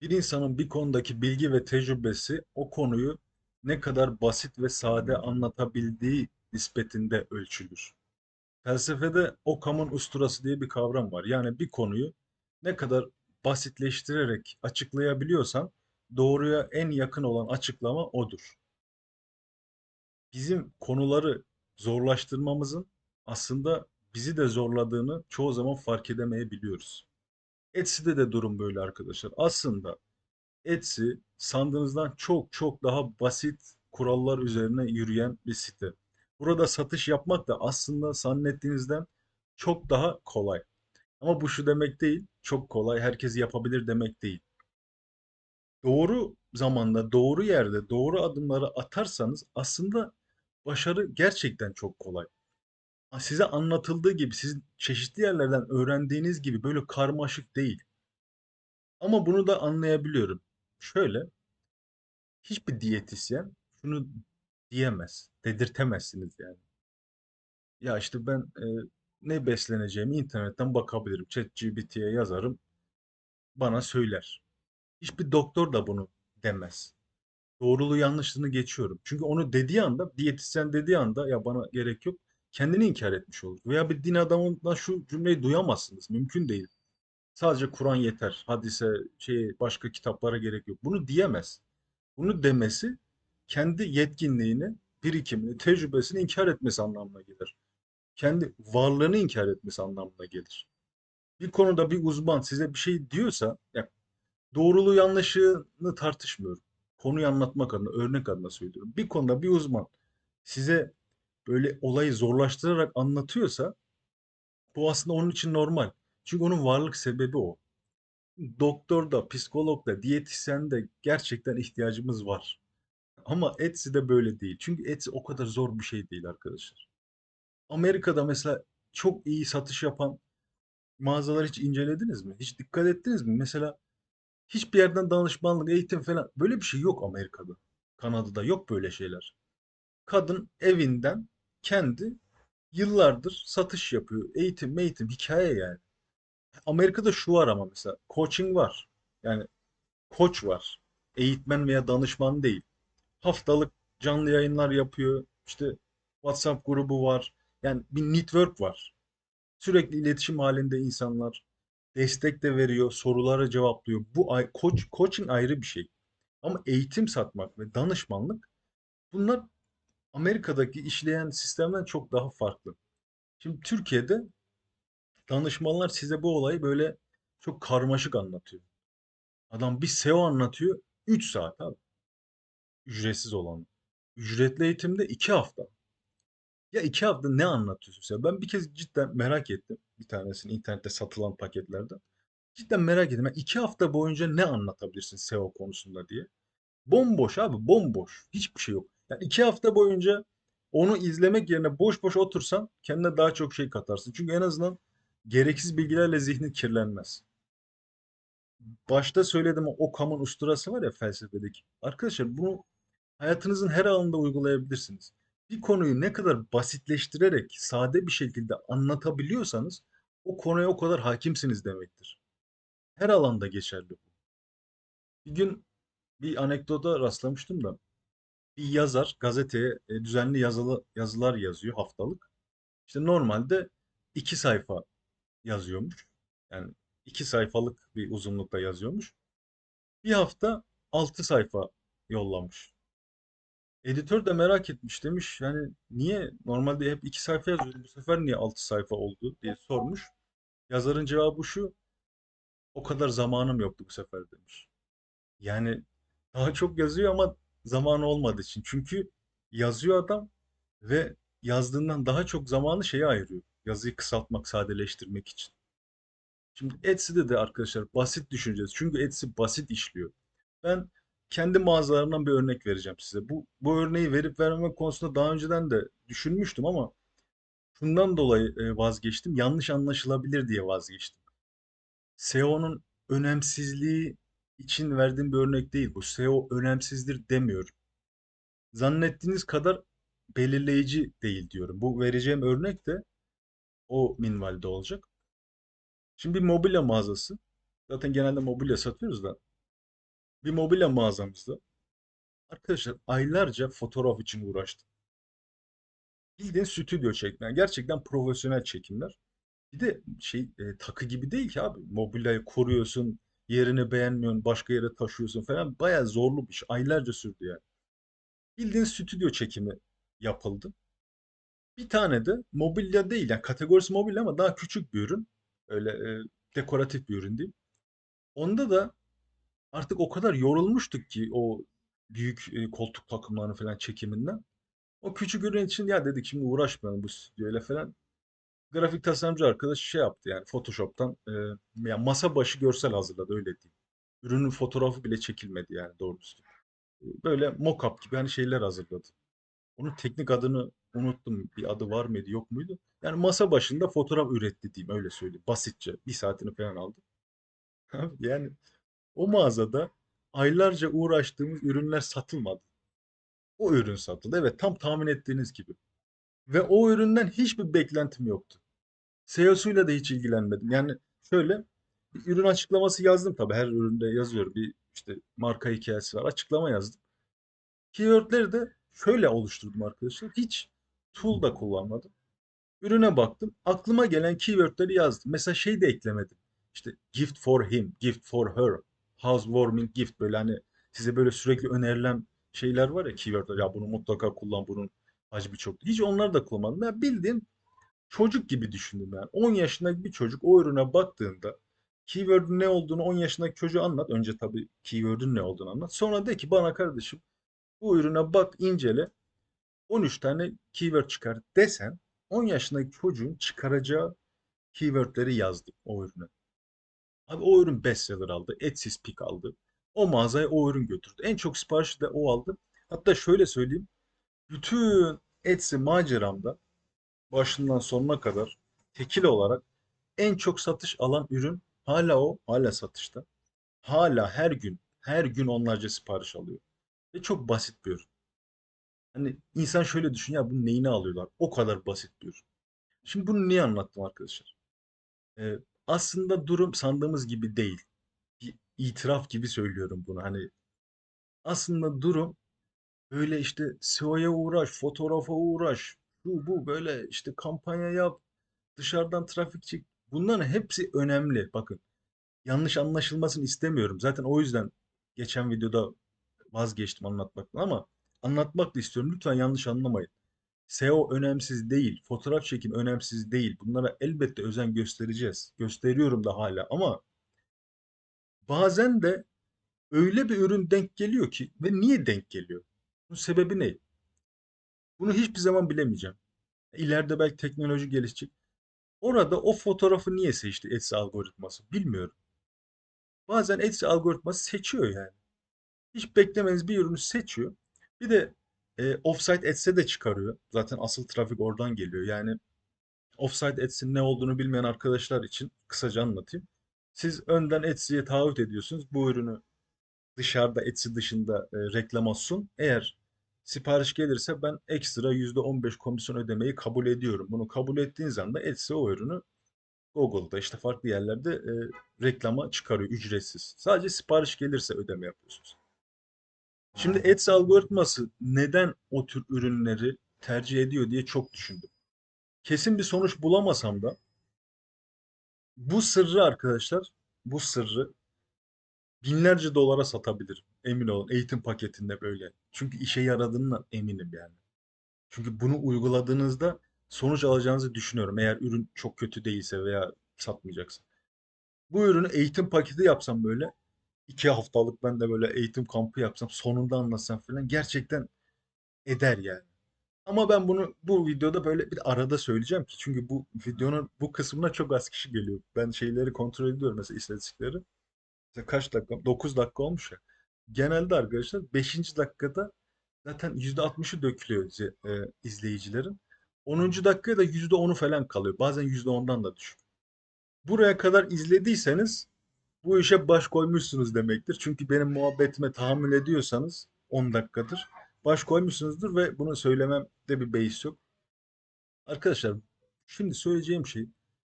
Bir insanın bir konudaki bilgi ve tecrübesi o konuyu ne kadar basit ve sade anlatabildiği nispetinde ölçülür. Felsefede Occam'ın usturası diye bir kavram var. Yani bir konuyu ne kadar basitleştirerek açıklayabiliyorsan doğruya en yakın olan açıklama odur. Bizim konuları zorlaştırmamızın aslında bizi de zorladığını çoğu zaman fark edemeyebiliyoruz. Etsy'de de durum böyle arkadaşlar. Aslında Etsy sandığınızdan çok çok daha basit kurallar üzerine yürüyen bir site. Burada satış yapmak da aslında zannettiğinizden çok daha kolay. Ama bu şu demek değil, çok kolay, herkes yapabilir demek değil. Doğru zamanda, doğru yerde, doğru adımları atarsanız aslında başarı gerçekten çok kolay. Size anlatıldığı gibi, siz çeşitli yerlerden öğrendiğiniz gibi böyle karmaşık değil. Ama bunu da anlayabiliyorum. Şöyle, hiçbir diyetisyen şunu diyemez, dedirtemezsiniz yani. Ya işte ben e, ne besleneceğimi internetten bakabilirim. ChatGPT'ye yazarım, bana söyler. Hiçbir doktor da bunu demez. Doğruluğu yanlışlığını geçiyorum. Çünkü onu dediği anda, diyetisyen dediği anda ya bana gerek yok, kendini inkar etmiş olur. Veya bir din adamından şu cümleyi duyamazsınız. Mümkün değil. Sadece Kur'an yeter. Hadise, şey, başka kitaplara gerek yok. Bunu diyemez. Bunu demesi kendi yetkinliğini, birikimini, tecrübesini inkar etmesi anlamına gelir. Kendi varlığını inkar etmesi anlamına gelir. Bir konuda bir uzman size bir şey diyorsa, ya doğruluğu yanlışını tartışmıyorum. Konuyu anlatmak adına, örnek adına söylüyorum. Bir konuda bir uzman size böyle olayı zorlaştırarak anlatıyorsa bu aslında onun için normal. Çünkü onun varlık sebebi o. Doktor da, psikolog da, diyetisyen de gerçekten ihtiyacımız var. Ama Etsy de böyle değil. Çünkü Etsy o kadar zor bir şey değil arkadaşlar. Amerika'da mesela çok iyi satış yapan mağazalar hiç incelediniz mi? Hiç dikkat ettiniz mi? Mesela hiçbir yerden danışmanlık, eğitim falan böyle bir şey yok Amerika'da. Kanada'da yok böyle şeyler. Kadın evinden kendi yıllardır satış yapıyor. Eğitim, eğitim, hikaye yani. Amerika'da şu var ama mesela coaching var. Yani koç var. Eğitmen veya danışman değil. Haftalık canlı yayınlar yapıyor. İşte WhatsApp grubu var. Yani bir network var. Sürekli iletişim halinde insanlar. Destek de veriyor, soruları cevaplıyor. Bu koç, coaching ayrı bir şey. Ama eğitim satmak ve danışmanlık bunlar Amerika'daki işleyen sistemden çok daha farklı. Şimdi Türkiye'de danışmanlar size bu olayı böyle çok karmaşık anlatıyor. Adam bir SEO anlatıyor 3 saat abi. Ücretsiz olan. Ücretli eğitimde 2 hafta. Ya 2 hafta ne anlatıyorsun sen? Ben bir kez cidden merak ettim. Bir tanesini internette satılan paketlerden. Cidden merak ettim. Yani 2 hafta boyunca ne anlatabilirsin SEO konusunda diye. Bomboş abi bomboş. Hiçbir şey yok. Yani 2 hafta boyunca onu izlemek yerine boş boş otursan kendine daha çok şey katarsın. Çünkü en azından gereksiz bilgilerle zihnin kirlenmez. Başta söyledim o Occam'ın usturası var ya felsefedeki. Arkadaşlar bunu hayatınızın her alanında uygulayabilirsiniz. Bir konuyu ne kadar basitleştirerek sade bir şekilde anlatabiliyorsanız o konuya o kadar hakimsiniz demektir. Her alanda geçerli bu. Bir gün bir anekdota rastlamıştım da bir yazar gazeteye e, düzenli yazılı yazılar yazıyor haftalık. İşte normalde iki sayfa yazıyormuş. Yani iki sayfalık bir uzunlukta yazıyormuş. Bir hafta altı sayfa yollamış. Editör de merak etmiş demiş yani niye normalde hep iki sayfa yazıyor bu sefer niye altı sayfa oldu diye sormuş. Yazarın cevabı şu o kadar zamanım yoktu bu sefer demiş. Yani daha çok yazıyor ama zamanı olmadığı için. Çünkü yazıyor adam ve yazdığından daha çok zamanı şeye ayırıyor. Yazıyı kısaltmak, sadeleştirmek için. Şimdi Etsy'de de arkadaşlar basit düşüneceğiz. Çünkü Etsy basit işliyor. Ben kendi mağazalarımdan bir örnek vereceğim size. Bu, bu örneği verip vermemek konusunda daha önceden de düşünmüştüm ama şundan dolayı e, vazgeçtim. Yanlış anlaşılabilir diye vazgeçtim. SEO'nun önemsizliği için verdiğim bir örnek değil bu. SEO önemsizdir demiyorum. Zannettiğiniz kadar belirleyici değil diyorum. Bu vereceğim örnek de o minvalde olacak. Şimdi bir mobilya mağazası. Zaten genelde mobilya satıyoruz da. bir mobilya mağazamızda arkadaşlar aylarca fotoğraf için uğraştım. Bildiğin stüdyo çekmen. Gerçekten profesyonel çekimler. Bir de şey e, takı gibi değil ki abi. Mobilyayı kuruyorsun, yerini beğenmiyorsun, başka yere taşıyorsun falan. Bayağı zorlu bir iş. Aylarca sürdü yani. Bildiğin stüdyo çekimi yapıldı. Bir tane de mobilya değil yani kategorisi mobilya ama daha küçük bir ürün. Öyle e, dekoratif bir ürün değil. Onda da artık o kadar yorulmuştuk ki o büyük e, koltuk takımlarını falan çekiminden. O küçük ürün için ya dedik şimdi uğraşmayalım bu stüdyoyla falan. Grafik tasarımcı arkadaş şey yaptı yani Photoshop'tan e, yani masa başı görsel hazırladı öyle diyeyim. Ürünün fotoğrafı bile çekilmedi yani doğru düzgün. Böyle mock-up gibi hani şeyler hazırladı. Onun teknik adını unuttum. Bir adı var mıydı yok muydu? Yani masa başında fotoğraf üretti diyeyim öyle söyleyeyim. Basitçe bir saatini falan aldı. Yani o mağazada aylarca uğraştığımız ürünler satılmadı. O ürün satıldı. Evet tam tahmin ettiğiniz gibi. Ve o üründen hiçbir beklentim yoktu. SEO'suyla da hiç ilgilenmedim. Yani şöyle ürün açıklaması yazdım tabii her üründe yazıyorum. Bir işte marka hikayesi var. Açıklama yazdım. Keywordleri de şöyle oluşturdum arkadaşlar. Hiç tool da kullanmadım. Ürüne baktım. Aklıma gelen keywordleri yazdım. Mesela şey de eklemedim. İşte gift for him, gift for her, housewarming gift böyle hani size böyle sürekli önerilen şeyler var ya keywordler. Ya bunu mutlaka kullan bunun hacmi çok. Hiç onları da kullanmadım. Ya bildiğin çocuk gibi düşündüm yani. 10 yaşındaki bir çocuk o ürüne baktığında keyword'ün ne olduğunu 10 yaşındaki çocuğa anlat. Önce tabii keyword'ün ne olduğunu anlat. Sonra de ki bana kardeşim bu ürüne bak incele 13 tane keyword çıkar desen 10 yaşındaki çocuğun çıkaracağı keywordleri yazdım o ürüne. Abi o ürün bestseller aldı. Etsiz pik aldı. O mağazaya o ürün götürdü. En çok siparişi de o aldı. Hatta şöyle söyleyeyim. Bütün Etsy maceramda başından sonuna kadar tekil olarak en çok satış alan ürün hala o. Hala satışta. Hala her gün her gün onlarca sipariş alıyor. Ve çok basit bir ürün. Hani insan şöyle düşün ya bunun neyini alıyorlar? O kadar basit bir ürün. Şimdi bunu niye anlattım arkadaşlar? Ee, aslında durum sandığımız gibi değil. Bir itiraf gibi söylüyorum bunu. Hani aslında durum böyle işte SEO'ya uğraş, fotoğrafa uğraş, şu bu böyle işte kampanya yap, dışarıdan trafik çek. Bunların hepsi önemli. Bakın yanlış anlaşılmasını istemiyorum. Zaten o yüzden geçen videoda vazgeçtim anlatmaktan ama anlatmak da istiyorum. Lütfen yanlış anlamayın. SEO önemsiz değil, fotoğraf çekim önemsiz değil. Bunlara elbette özen göstereceğiz. Gösteriyorum da hala ama bazen de öyle bir ürün denk geliyor ki ve niye denk geliyor? Bunun sebebi ne? Bunu hiçbir zaman bilemeyeceğim. İleride belki teknoloji gelişecek. Orada o fotoğrafı niye seçti Etsy algoritması? Bilmiyorum. Bazen Etsy algoritması seçiyor yani. Hiç beklemeniz bir ürünü seçiyor. Bir de e, offsite etse de çıkarıyor. Zaten asıl trafik oradan geliyor. Yani offsite etsin ne olduğunu bilmeyen arkadaşlar için kısaca anlatayım. Siz önden Etsy'ye taahhüt ediyorsunuz. Bu ürünü dışarıda Etsy dışında e, reklama. Eğer sipariş gelirse ben ekstra %15 komisyon ödemeyi kabul ediyorum. Bunu kabul ettiğiniz anda Etsy o ürünü Google'da işte farklı yerlerde e, reklama çıkarıyor ücretsiz. Sadece sipariş gelirse ödeme yapıyorsunuz. Şimdi Etsy algoritması neden o tür ürünleri tercih ediyor diye çok düşündüm. Kesin bir sonuç bulamasam da bu sırrı arkadaşlar, bu sırrı binlerce dolara satabilirim. Emin olun eğitim paketinde böyle. Çünkü işe yaradığından eminim yani. Çünkü bunu uyguladığınızda sonuç alacağınızı düşünüyorum. Eğer ürün çok kötü değilse veya satmayacaksa. Bu ürünü eğitim paketi yapsam böyle iki haftalık ben de böyle eğitim kampı yapsam sonunda anlatsam falan gerçekten eder yani. Ama ben bunu bu videoda böyle bir arada söyleyeceğim ki çünkü bu videonun bu kısmına çok az kişi geliyor. Ben şeyleri kontrol ediyorum mesela istatistikleri. Kaç dakika? 9 dakika olmuş ya. Genelde arkadaşlar beşinci dakikada zaten %60'ı dökülüyor e, izleyicilerin. Onuncu dakikaya da %10'u falan kalıyor. Bazen %10'dan da düşük. Buraya kadar izlediyseniz bu işe baş koymuşsunuz demektir. Çünkü benim muhabbetime tahammül ediyorsanız 10 dakikadır baş koymuşsunuzdur ve bunu söylememde bir beis yok. Arkadaşlar şimdi söyleyeceğim şey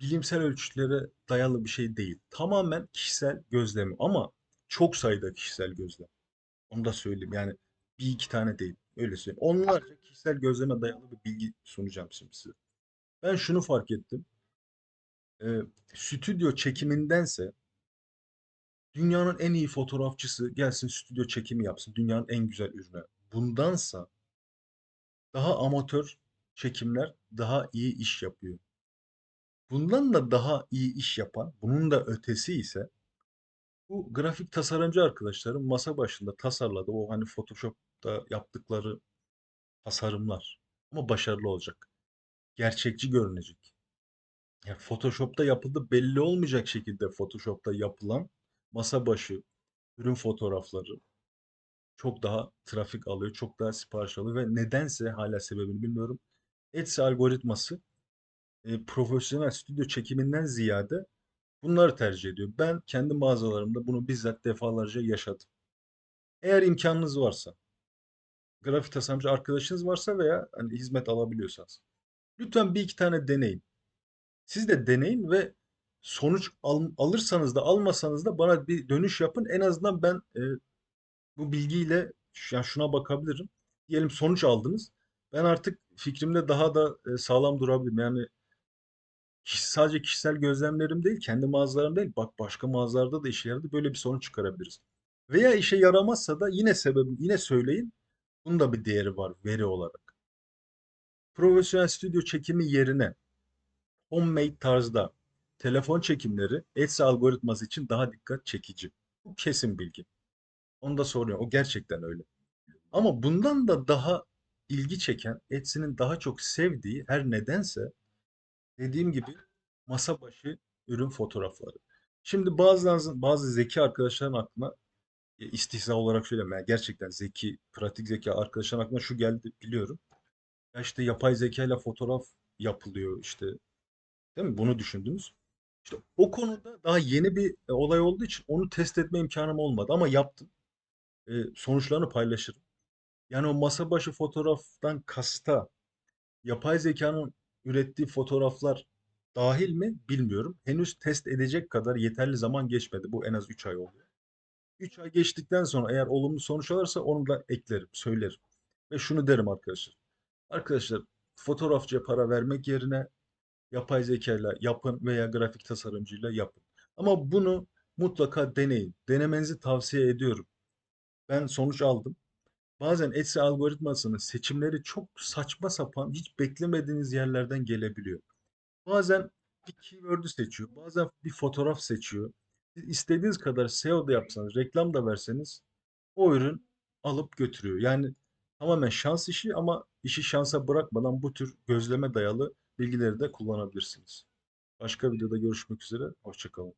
bilimsel ölçütlere dayalı bir şey değil. Tamamen kişisel gözlemim ama çok sayıda kişisel gözlem. Onu da söyleyeyim. Yani bir iki tane değil. Öyle söyleyeyim. Onlarca kişisel gözleme dayalı bir bilgi sunacağım şimdi size. Ben şunu fark ettim. Ee, stüdyo çekimindense dünyanın en iyi fotoğrafçısı gelsin stüdyo çekimi yapsın. Dünyanın en güzel ürünü. Bundansa daha amatör çekimler daha iyi iş yapıyor. Bundan da daha iyi iş yapan, bunun da ötesi ise bu grafik tasarımcı arkadaşlarım masa başında tasarladı. O hani Photoshop'ta yaptıkları tasarımlar. Ama başarılı olacak. Gerçekçi görünecek. Yani Photoshop'ta yapıldı belli olmayacak şekilde Photoshop'ta yapılan masa başı ürün fotoğrafları çok daha trafik alıyor, çok daha sipariş alıyor ve nedense hala sebebini bilmiyorum. Etsy algoritması e, profesyonel stüdyo çekiminden ziyade bunları tercih ediyor. Ben kendi mağazalarımda bunu bizzat defalarca yaşadım. Eğer imkanınız varsa, grafik tasarımcı arkadaşınız varsa veya hani hizmet alabiliyorsanız, lütfen bir iki tane deneyin. Siz de deneyin ve sonuç al- alırsanız da almasanız da bana bir dönüş yapın. En azından ben e, bu bilgiyle yani şuna bakabilirim. Diyelim sonuç aldınız. Ben artık fikrimde daha da e, sağlam durabilirim. Yani sadece kişisel gözlemlerim değil, kendi mağazalarım değil, bak başka mağazalarda da işe yaradı. Böyle bir sonuç çıkarabiliriz. Veya işe yaramazsa da yine sebebi, yine söyleyin. Bunun da bir değeri var veri olarak. Profesyonel stüdyo çekimi yerine homemade tarzda telefon çekimleri Etsy algoritması için daha dikkat çekici. Bu kesin bilgi. Onu da soruyorum. O gerçekten öyle. Ama bundan da daha ilgi çeken, Etsy'nin daha çok sevdiği her nedense dediğim gibi masa başı ürün fotoğrafları. Şimdi bazılarınızın, bazı zeki arkadaşların aklına e, istihza olarak söyleyeyim. Yani gerçekten zeki, pratik zeka arkadaşların aklına şu geldi biliyorum. Ya işte yapay zeka ile fotoğraf yapılıyor işte. Değil mi? Bunu düşündünüz. İşte o konuda daha yeni bir e, olay olduğu için onu test etme imkanım olmadı ama yaptım. E, sonuçlarını paylaşırım. Yani o masa başı fotoğraftan kasta yapay zekanın ürettiği fotoğraflar dahil mi bilmiyorum. Henüz test edecek kadar yeterli zaman geçmedi. Bu en az 3 ay oldu. 3 ay geçtikten sonra eğer olumlu sonuç alırsa onu da eklerim, söylerim. Ve şunu derim arkadaşlar. Arkadaşlar fotoğrafçıya para vermek yerine yapay zekayla yapın veya grafik tasarımcıyla yapın. Ama bunu mutlaka deneyin. Denemenizi tavsiye ediyorum. Ben sonuç aldım. Bazen Etsy algoritmasının seçimleri çok saçma sapan, hiç beklemediğiniz yerlerden gelebiliyor. Bazen bir keyword'ü seçiyor, bazen bir fotoğraf seçiyor. Siz istediğiniz kadar SEO da yapsanız, reklam da verseniz o ürün alıp götürüyor. Yani tamamen şans işi ama işi şansa bırakmadan bu tür gözleme dayalı bilgileri de kullanabilirsiniz. Başka videoda görüşmek üzere. Hoşça kalın.